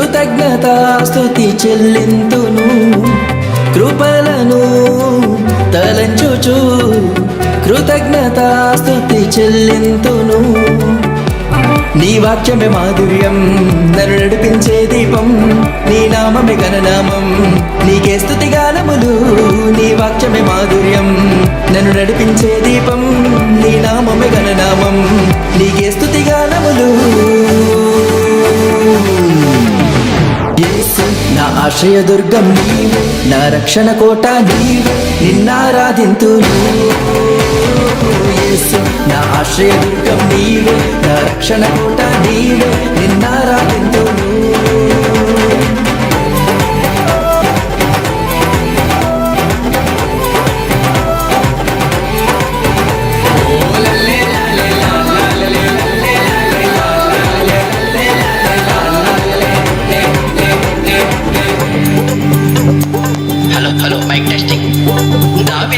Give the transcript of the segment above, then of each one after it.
కృతజ్ఞత స్థుతి చెల్లింతును. కృపలను తలంచుచు కృతజ్ఞత స్థుతి చెల్లింతును. నీ వాక్యమే మాధుర్యం నన్ను నడిపించే దీపం. నీ నామమే గణనామం నీకే స్థుతి గానములు నీ వాక్యమే మాధుర్యం నన్ను నడిపించే దీపం. నీ నామమే గణనామం నీకే స్థుతి గానములు యేసు నా ఆశ్రయదుర్గం నీవే నా రక్షణ కోట నీవే నిన్నారాధింతును యేసు నా ఆశ్రయదుర్గం నీవే నా రక్షణ కోట నీవే నిన్నారాధింతు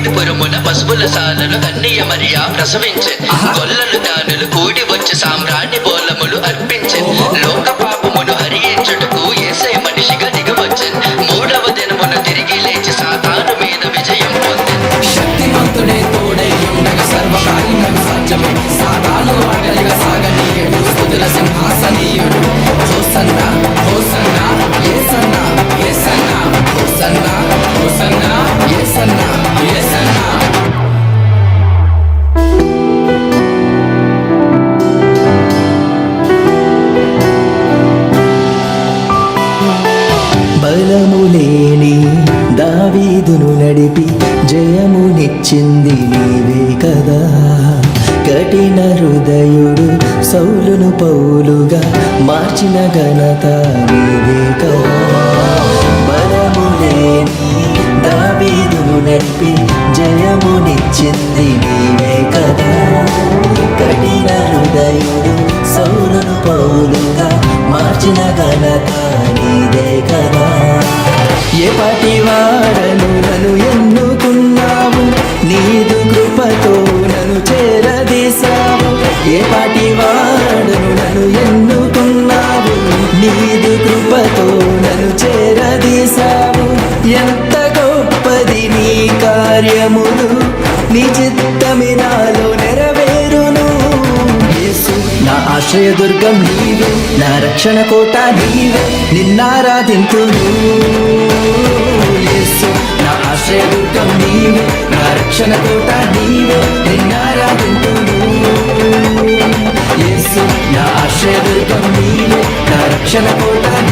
దావిదుపురమున పశువుల సాలను కన్నీయ మరియా ప్రసవించే. గొల్లలు దానులు కూడి వచ్చి సామ్రాణి బలము లేని దావీదును నడిపి జయమునిచ్చింది నీవే కదా. కఠిన హృదయుడు సౌలును పౌలుగా మార్చిన ఘనత నీవే కదా. బలము లేని దావీదును నడిపి జయమునిచ్చింది నీవే కదా. కఠిన హృదయుడు సౌలును పౌలుగా మార్చిన ఘనత ఏ పాటి వాడను నన్ను ఎన్నుకున్నావు? నీదు కృపతో నన్ను చేరదీశావు. ఎంత గొప్పది నీ కార్యములు నీ చిత్తమి నాలో నెరవేరును. యేసు నా ఆశ్రయదుర్గం నీవే నా రక్షణ కోట నీవే నిన్నారాధింతును యేసు నా ఆశ్రయదుర్గం నీవే నా రక్షణ కోట నీవే నిన్న రక్షణ కోట